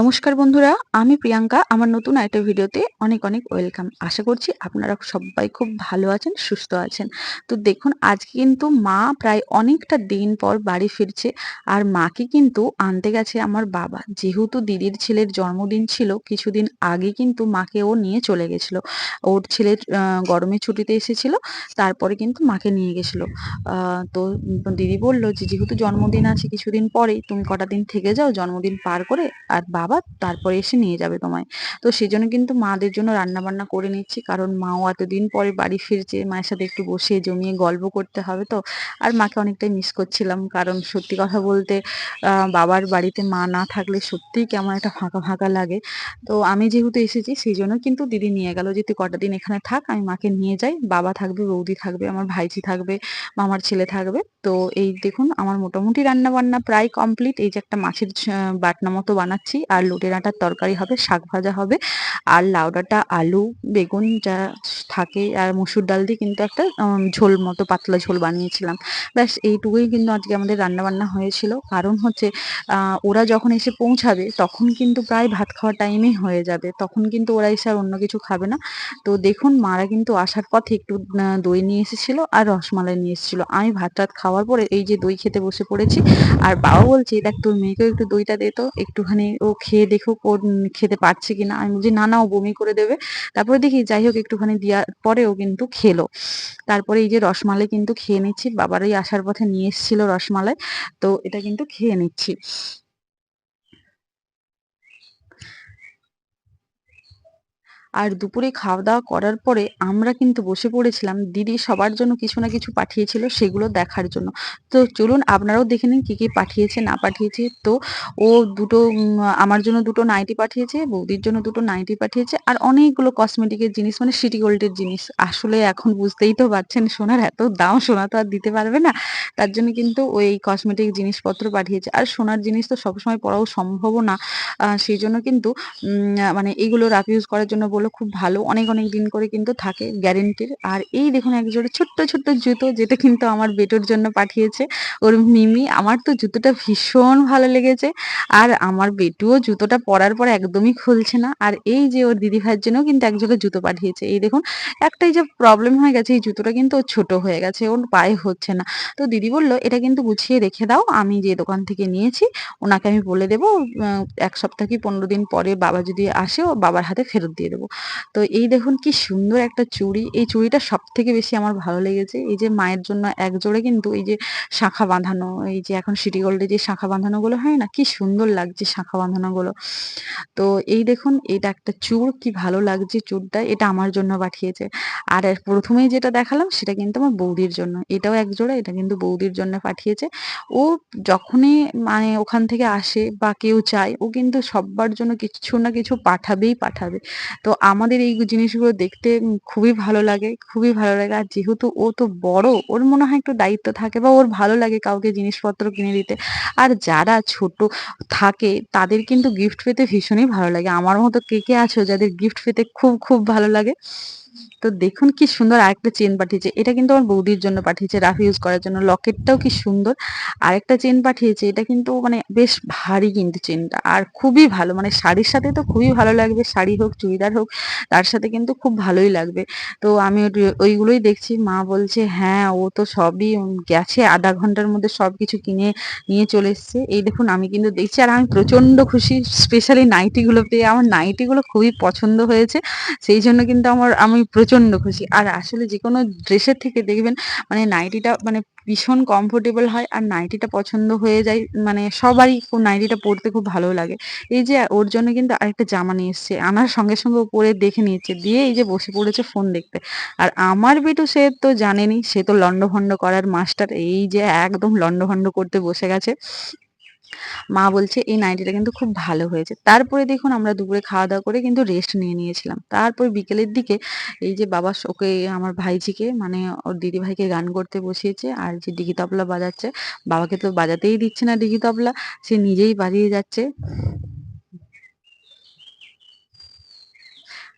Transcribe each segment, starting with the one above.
নমস্কার বন্ধুরা, আমি প্রিয়াঙ্কা। আমার নতুন একটা ভিডিওতে অনেক অনেক ওয়েলকাম। আশা করছি আপনারা সবাই খুব ভালো আছেন, সুস্থ আছেন। তো দেখুন, আজকে কিন্তু মা প্রায় অনেকটা দিন পর বাড়ি ফিরছে। আর মাকে কিন্তু আনতে গেছে আমার বাবা। যেহেতু দিদির ছেলের জন্মদিন ছিল, কিছুদিন আগে কিন্তু মাকে ও নিয়ে চলে গেছিল। ওর ছেলের গরমের ছুটিতে এসেছিল, তারপরে কিন্তু মাকে নিয়ে গেছিল। তো দিদি বলল যে, যেহেতু জন্মদিন আছে কিছুদিন পরেই, তুমি কটা দিন থেকে যাও, জন্মদিন পার করে, আর বাবা তারপরে এসে নিয়ে যাবে তোমায়। তো সেই জন্য কিন্তু মাদের জন্য রান্না বান্না করে নিচ্ছি, কারণ মাও এতদিন পরে বাড়ি ফিরছে, মায়ের সাথে একটু বসে জমিয়ে গল্প করতে হবে তো। আর মাকে অনেকটাই মিস করছিলাম, কারণ সত্যি কথা বলতে বাবার বাড়িতে মা না থাকলে সত্যিই কেমন একটা ফাঁকা ফাঁকা লাগে। তো আমি যেহেতু এসেছি সেই জন্য কিন্তু দিদি নিয়ে গেল যে তুই কটা দিন এখানে থাক, আমি মাকে নিয়ে যাই। বাবা থাকবে, বৌদি থাকবে, আমার ভাইজি থাকবে, মামার ছেলে থাকবে। তো এই দেখুন, আমার মোটামুটি রান্না বান্না প্রায় কমপ্লিট এই যে একটা মাছের বাটনা মতো বানাচ্ছি আর লোটে ডাঁটার তরকারি হবে, শাক ভাজা হবে। আর লাউ ডাঁটা আলু, বেগুন যা থাকে আর মসুর ডাল দিয়ে কিন্তু একটা ঝোল মতো, পাতলা ঝোল বানিয়েছিলাম। ব্যাস, এইটুকুই কিন্তু আজকে আমাদের রান্না বান্না হয়েছিল। কারণ হচ্ছে ওরা যখন এসে পৌঁছাবে, তখন কিন্তু প্রায় ভাত খাওয়ার টাইমই হয়ে যাবে। তখন কিন্তু ওরা এসে আর অন্য কিছু খাবে না। তো দেখুন, মারা কিন্তু আসার পথে একটু দই নিয়ে এসেছিল আর রসমালাই নিয়ে এসেছিল। আমি ভাত টাত খাওয়ার পরে এই যে দই খেতে বসে পড়েছি, আর বাবা বলছে, দেখ, তোর মেয়েকেও একটু দইটা দে তো, একটুখানি ও খেয়ে দেখুক ও খেতে পারছে কিনা। আমি বলছি, না না, ও বমি করে দেবে। তারপরে দেখি, যাই হোক, একটুখানি দেওয়ার পরেও কিন্তু খেলো। তারপরে এই যে রসমালাই কিন্তু খেয়ে নিচ্ছি। বাবারই আসার পথে নিয়ে এসেছিল রসমালাই, তো এটা কিন্তু খেয়ে নিচ্ছি। আর দুপুরে খাওয়া দাওয়া করার পরে আমরা কিন্তু বসে পড়েছিলাম। দিদি সবার জন্য কিছু না কিছু পাঠিয়েছিল সেগুলো দেখার জন্য। তো চলুন আপনারাও দেখে নিন কী কী পাঠিয়েছে, না পাঠিয়েছে। তো ও দুটো আমার জন্য দুটো নাইটি পাঠিয়েছে, বৌদির জন্য দুটো নাইটি পাঠিয়েছে আর অনেকগুলো কসমেটিকের জিনিস মানে সিটি গোল্ডের জিনিস। আসলে এখন বুঝতেই তো পারছেন, সোনার এত দাম, সোনা তো আর দিতে পারবে না। তার জন্য কিন্তু ওই কসমেটিক জিনিসপত্র পাঠিয়েছে। আর সোনার জিনিস তো সবসময় পড়াও সম্ভবও না। সেই জন্য কিন্তু মানে এইগুলো রাফ ইউজ করার জন্য বলল খুব ভালো। অনেক অনেক দিন করে কিন্তু থাকে গ্যারেন্টির আর এই দেখুন, এক জোড়া ছোট্ট ছোট্ট জুতো যেটা কিন্তু আমার বেটোর জন্য পাঠিয়েছে ওর মিমি। আমার তো জুতোটা ভীষণ ভালো লেগেছে। আর আমার বেটুও জুতোটা পরার পর একদমই খুলছে না। আর এই যে ওর দিদি ভাইয়ের জন্য কিন্তু এক জোড়া জুতো পাঠিয়েছে। এই দেখুন, একটাই যে প্রবলেম হয়ে গেছে, এই জুতোটা কিন্তু ওর ছোট হয়ে গেছে, ওর পায়ে হচ্ছে না। তো দিদি বলল, এটা কিন্তু গুছিয়ে রেখে দাও, আমি যে দোকান থেকে নিয়েছি, ওনাকে আমি বলে দেবো এক সপ্তাহ কি পনেরো দিন পরে বাবা যদি আসে, ও বাবার হাতে ফেরত দিয়ে দেবো। তো এই দেখুন কি সুন্দর একটা চুড়ি। এই চুড়িটা সব থেকে বেশি আমার ভালো লেগেছে। এই যে মায়ের জন্য এক জোড়ে কিন্তু এই যে শাখা বাঁধানো, এই যে এখন সিটি গোল্ডে যে শাখা বাঁধানো গুলো হয় না, কি সুন্দর লাগছে শাখা বাঁধানো গুলো তো এই দেখুন, এটা একটা চুড়, কি ভালো লাগছে চুড়টা, এটা আমার জন্য পাঠিয়েছে। আর প্রথমেই যেটা দেখালাম, সেটা কিন্তু আমার বৌদির জন্য। এটাও এক জোড়া এটা কিন্তু বৌদির জন্য পাঠিয়েছে। ও যখনই মানে ওখান থেকে আসে বা কেউ চায়, ও কিন্তু সব্বার জন্য কিছু না কিছু পাঠাবেই পাঠাবে। তো আমাদের এই জিনিসগুলো দেখতে খুবই ভালো লাগে, খুবই ভালো লাগে। আর যেহেতু ও তো বড়, ওর মনে হয় একটু দায়িত্ব থাকে বা ওর ভালো লাগে কাউকে জিনিসপত্র কিনে দিতে। আর যারা ছোট থাকে, তাদের কিন্তু গিফট পেতে ভীষণই ভালো লাগে। আমার মতো কে কে আছো যাদের গিফট পেতে খুব খুব ভালো লাগে? তো দেখুন কি সুন্দর আরেকটা চেন পাঠিয়েছে। এটা কিন্তু আমার বৌদির জন্য পাঠিয়েছে, রাফ ইউজ করার জন্য। লকেটটাও কি সুন্দর। আরেকটা চেন পাঠিয়েছে, এটা কিন্তু মানে বেশ ভারী কিন্তু চেনটা আর খুবই ভালো মানে শাড়ির সাথে তো খুবই ভালো লাগবে। শাড়ি হোক, চুড়িদার হোক, তার সাথে কিন্তু খুব ভালোই লাগবে। তো আমি ওইগুলোই দেখছি। মা বলছে হ্যাঁ ও তো সবই গেছে, আধা ঘণ্টার মধ্যে সব কিছু কিনে নিয়ে চলে এসছে। এই দেখুন, আমি কিন্তু দেখছি, আর আমি প্রচণ্ড খুশি। স্পেশালি নাইটিগুলো পেয়ে আমার নাইটিগুলো খুবই পছন্দ হয়েছে। সেই জন্য কিন্তু আমার, আমি প্রচণ্ড খুশি। আর আসলে যে কোনো ড্রেসের থেকে দেখবেন মানে নাইটিটা মানে ভীষণ কমফোর্টেবল হয় আর নাইটিটা পছন্দ হয়ে যায় মানে সবারই নাইটিটা পরতে খুব ভালো লাগে। এই যে ওর জন্য কিন্তু আরেকটা জামা নিয়ে এসছে, আনার সঙ্গে সঙ্গে ও পরে দেখে নিয়েছে, দিয়ে এই যে বসে পড়েছে ফোন দেখতে। আর আমার বেটু সে তো জানেনি, সে তো লন্ডভন্ড করার মাস্টার এই যে একদম লন্ডভন্ড করতে বসে গেছে। মা বলছে, এই নাইটিটা কিন্তু খুব ভালো হয়েছে। তারপরে দেখুন আমরা দুপুরে খাওয়া দাওয়া করে কিন্তু রেস্ট নিয়ে নিয়েছিলাম। তারপর বিকেলের দিকে এই যে বাবা ওকে আমার ভাইজিকে মানে ওর দিদি ভাইকে গান করতে বসিয়েছে, আর যে ডিগি তবলা বাজাচ্ছে, বাবাকে তো বাজাতেই দিচ্ছে না ডিগি তবলা, সে নিজেই বাজিয়ে যাচ্ছে।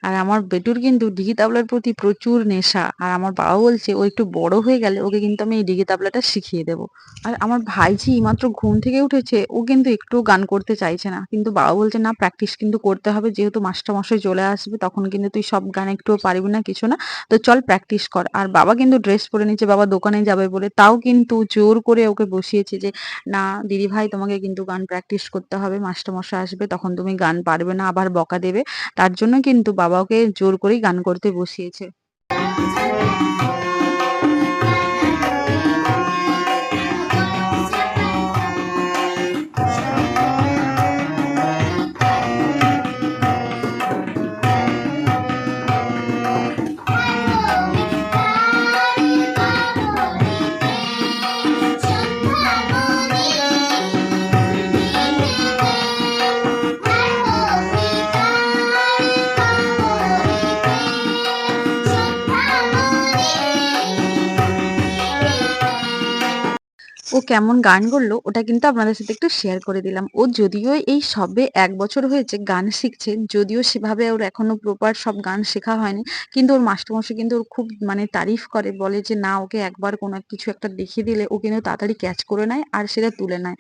আর আমার বেটুর কিন্তু ডিগি তাবলার প্রতি প্রচুর নেশা। আর আমার বাবা বলছে, ও একটু বড় হয়ে গেলে ওকে কিন্তু আমি এই ডিগি তাবলাটা শিখিয়ে দেবো। আর আমার ভাইঝি মাত্র ঘুম থেকে উঠেছে, ও কিন্তু একটু গান করতে চাইছে না। কিন্তু বাবা বলছে, না প্র্যাকটিস কিন্তু করতে হবে। যেহেতু মাস্টারমশাই চলে আসবে, তখন কিন্তু তুই সব গান একটুও পারবি না, কিছু না। তো চল প্র্যাকটিস কর। আর বাবা কিন্তু ড্রেস পরে নিচ্ছে, বাবা দোকানে যাবে বলে। তাও কিন্তু জোর করে ওকে বসিয়েছে যে, না, দিদি ভাই, তোমাকে কিন্তু গান প্র্যাকটিস করতে হবে। মাস্টারমশাই আসবে, তখন তুমি গান পারবে না, আবার বকা দেবে। তার জন্য কিন্তু বাবা ওকে জোর করেই গান করতে বসিয়েছে। ও কেমন গান করল, ওটা কিন্তু আপনাদের সাথে একটু শেয়ার করে দিলাম। ও যদিও এই সবে এক বছর হয়েছে গান শিখছে, যদিও সেভাবে ওর এখনও প্রপার সব গান শেখা হয়নি, কিন্তু ওর মাস্টারমশাই কিন্তু ওর খুব মানে তারিফ করে, বলে যে না, ওকে একবার কোনো কিছু একটা দেখিয়ে দিলে ও কিন্তু তাড়াতাড়ি ক্যাচ করে নেয় আর সেটা তুলে নেয়।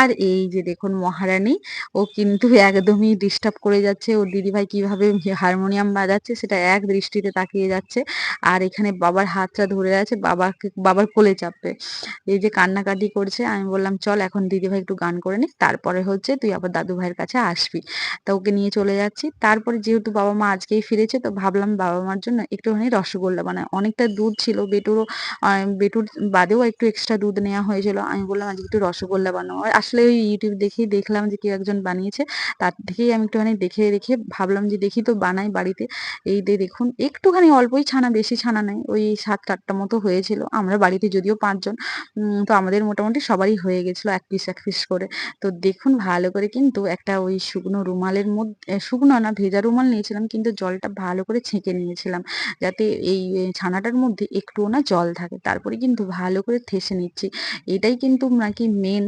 আর এই যে দেখুন মহারানী, ও কিন্তু একদমই ডিস্টার্ব করে যাচ্ছে, ওর দিদিভাই কীভাবে হারমোনিয়াম বাজাচ্ছে সেটা এক দৃষ্টিতে তাকিয়ে যাচ্ছে। আর এখানে বাবার হাতটা ধরে আছে, বাবাকে, বাবার কোলে চাপবে এই যে কান্নাকাটি করছে, আমি বললাম, চল এখন দিদিভাই একটু গান করে নিক, তারপরে হচ্ছে তুই আবার দাদু ভাইয়ের কাছে আসবি। তা ওকে নিয়ে চলে যাচ্ছি। তারপরে যেহেতু বাবা মা আজকেই ফিরেছে, তো ভাবলাম বাবা মার জন্য একটুখানি রসগোল্লা বানাই। অনেকটা দুধ ছিল, বেটুরও বেটুর বাদেও একটু এক্সট্রা দুধ নেওয়া হয়েছিল। আমি বললাম, আজকে একটু রসগোল্লা বানাবো আসলে ওই ইউটিউব দেখেই দেখলাম যে কেউ একজন বানিয়েছে, তার থেকেই আমি একটুখানি দেখে দেখে ভাবলাম যে দেখি তো বানাই বাড়িতে। এই দিয়ে দেখুন, একটুখানি অল্পই ছানা, বেশি ছানা নেই, ওই সাত আটটা মতো হয়েছিল। আমরা বাড়িতে যদিও পাঁচজন তো আমাদের মোটামুটি সবারই হয়ে গেছিল এক পিস এক পিস করে। তো দেখুন ভালো করে কিন্তু একটা ওই শুকনো রুমালের মধ্যে শুকনো না, ভেজা রুমাল নিয়েছিলাম, কিন্তু জলটা ভালো করে ছেঁকে নিয়েছিলাম। যাতে এই ছানাটার মধ্যে একটুও না জল থাকে। তারপরে কিন্তু ভালো করে থেসে নিচ্ছি। এটাই কিন্তু নাকি মেন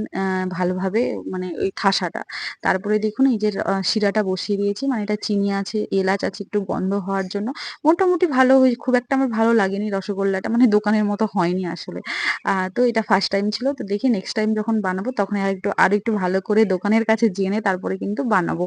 ভালোভাবে মানে ওই ঠাসাটা তারপরে দেখুন এই যে শিরাটা বসিয়ে দিয়েছি। মানে এটা চিনি আছে, এলাচ আছে, একটু গন্ধ হওয়ার জন্য। মোটামুটি ভালো খুব একটা আমার ভালো লাগেনি রসগোল্লাটা। মানে দোকানের মতো হয়নি আসলে। তো এটা ফার্স্ট টাইম ছিল। তো দেখি নেক্সট টাইম যখন বানাবো তখন আর একটু আর একটু ভালো করে দোকানের কাছে জেনে তারপরে কিন্তু বানাবো।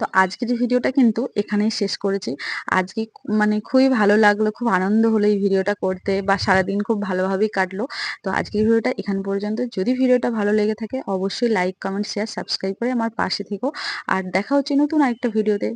তো আজকের ভিডিওটা কিন্তু এখানেই শেষ করেছি। আজকে মানে খুবই ভালো লাগল, খুব আনন্দ হলো এই ভিডিওটা করতে বা সারাদিন খুব ভালোভাবেই কাটলো। তো আজকের ভিডিওটা এখান পর্যন্ত। যদি ভিডিওটা ভালো লেগে থাকে অবশ্যই লাইক কমেন্ট শেয়ার সাবস্ক্রাইব করে আমার পাশে থেকো। আর দেখা হচ্ছে নতুন আরেকটা ভিডিওতে।